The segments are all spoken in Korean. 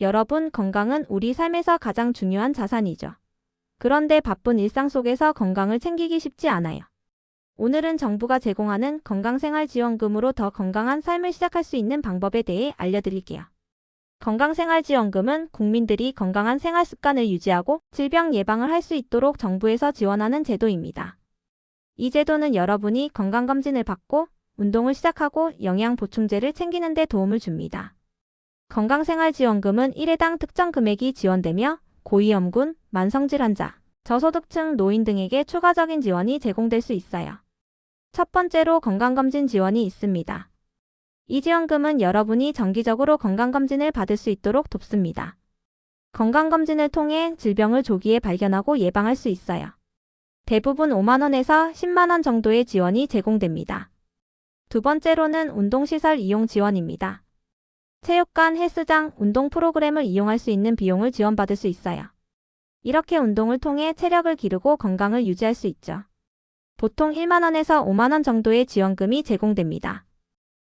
여러분, 건강은 우리 삶에서 가장 중요한 자산이죠. 그런데 바쁜 일상 속에서 건강을 챙기기 쉽지 않아요. 오늘은 정부가 제공하는 건강생활지원금으로 더 건강한 삶을 시작할 수 있는 방법에 대해 알려드릴게요. 건강생활지원금은 국민들이 건강한 생활 습관을 유지하고 질병 예방을 할 수 있도록 정부에서 지원하는 제도입니다. 이 제도는 여러분이 건강검진을 받고 운동을 시작하고 영양 보충제를 챙기는 데 도움을 줍니다. 건강생활지원금은 1회당 특정 금액이 지원되며 고위험군, 만성질 환자, 저소득층 노인 등에게 추가적인 지원이 제공될 수 있어요. 첫 번째로 건강검진 지원이 있습니다. 이 지원금은 여러분이 정기적으로 건강검진을 받을 수 있도록 돕습니다. 건강검진을 통해 질병을 조기에 발견하고 예방할 수 있어요. 대부분 5만원에서 10만원 정도의 지원이 제공됩니다. 두 번째로는 운동시설 이용 지원입니다. 체육관, 헬스장, 운동 프로그램을 이용할 수 있는 비용을 지원받을 수 있어요. 이렇게 운동을 통해 체력을 기르고 건강을 유지할 수 있죠. 보통 1만원에서 5만원 정도의 지원금이 제공됩니다.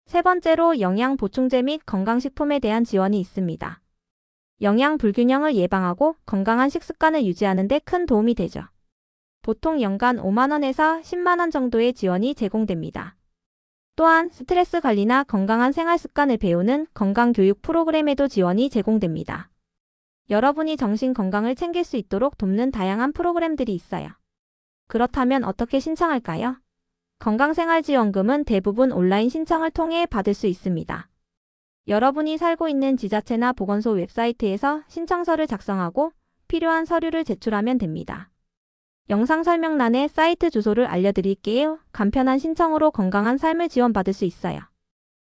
세 번째로 영양 보충제 및 건강식품에 대한 지원이 있습니다. 영양 불균형을 예방하고 건강한 식습관을 유지하는 데 큰 도움이 되죠. 보통 연간 5만원에서 10만원 정도의 지원이 제공됩니다. 또한 스트레스 관리나 건강한 생활 습관을 배우는 건강교육 프로그램에도 지원이 제공됩니다. 여러분이 정신 건강을 챙길 수 있도록 돕는 다양한 프로그램들이 있어요. 그렇다면 어떻게 신청할까요? 건강생활지원금은 대부분 온라인 신청을 통해 받을 수 있습니다. 여러분이 살고 있는 지자체나 보건소 웹사이트에서 신청서를 작성하고 필요한 서류를 제출하면 됩니다. 영상 설명란에 사이트 주소를 알려드릴게요. 간편한 신청으로 건강한 삶을 지원받을 수 있어요.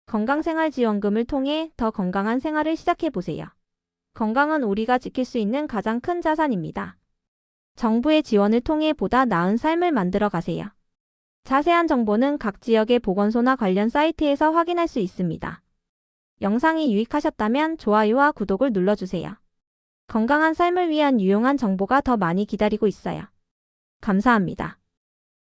건강생활지원금을 통해 더 건강한 생활을 시작해보세요. 건강은 우리가 지킬 수 있는 가장 큰 자산입니다. 정부의 지원을 통해 보다 나은 삶을 만들어 가세요. 자세한 정보는 각 지역의 보건소나 관련 사이트에서 확인할 수 있습니다. 영상이 유익하셨다면 좋아요와 구독을 눌러주세요. 건강한 삶을 위한 유용한 정보가 더 많이 기다리고 있어요. 감사합니다.